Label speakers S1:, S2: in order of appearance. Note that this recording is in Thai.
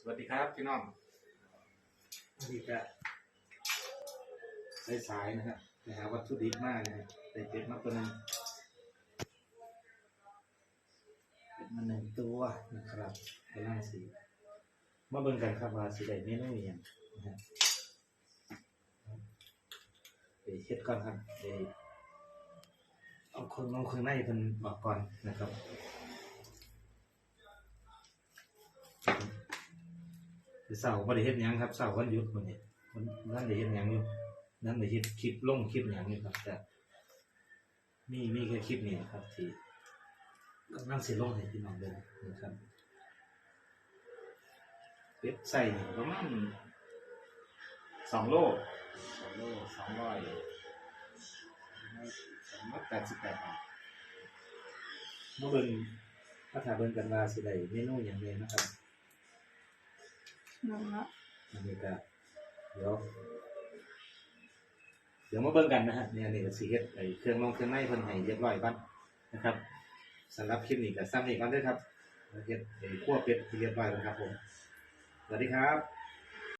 S1: สวัสดีครับพี่น้อง
S2: นี่ก็สายๆนะครับไปหาวัตถุดิบมากนะฮะได้เป็ดมาตัวหนึงเป็ดมาหนึ่งตัวนะครับกำลังสีมาเบิ่งกันครับว่าสีได้เมนูอหย่างนะฮะไปเฮ็ดก่อนครับไปเอาคนลงข้างในเป็นออกก่อนนะครับ เสาร์บ่ได้เฮ็ดหยังครับเสาร์วันหยุดมื้อนี้วันนั่นได้เฮ็ดหยังอยู่นั่นได้เฮ็ดคลิปลงคลิปหยังอยู่ครับแต่มีมีแค่คลิปนี้นะครับ ที่กำลังสิลงให้พี่น้องเบิ่งนะครับเป็ดใส่นี่ประมาณ
S1: สองโลสองโลสองร้อยสองร้อยแปดสิบแปดบาท
S2: มาเบิ่งมาถาเบิ่งกันว่าสิได้เมนูหยังแน่นะครับ
S3: นั่นละ
S2: อันนี้ก็เดี๋ยวเดี๋ยวมาเบิ่งกันนะฮะเนี่ยนี่ก็สีเฮ็ดไอ้เครื่องลงเครื่องในเพิ่นให้เรียบร้อยบ้างนะครับสำหรับคลิปนี้ก็ซ้ำอีกก่อนเด้อครับเฮ็ดไอ้คั่วเป็ดที่เรียบร้อยแล้วครับผมสวัสดีครับ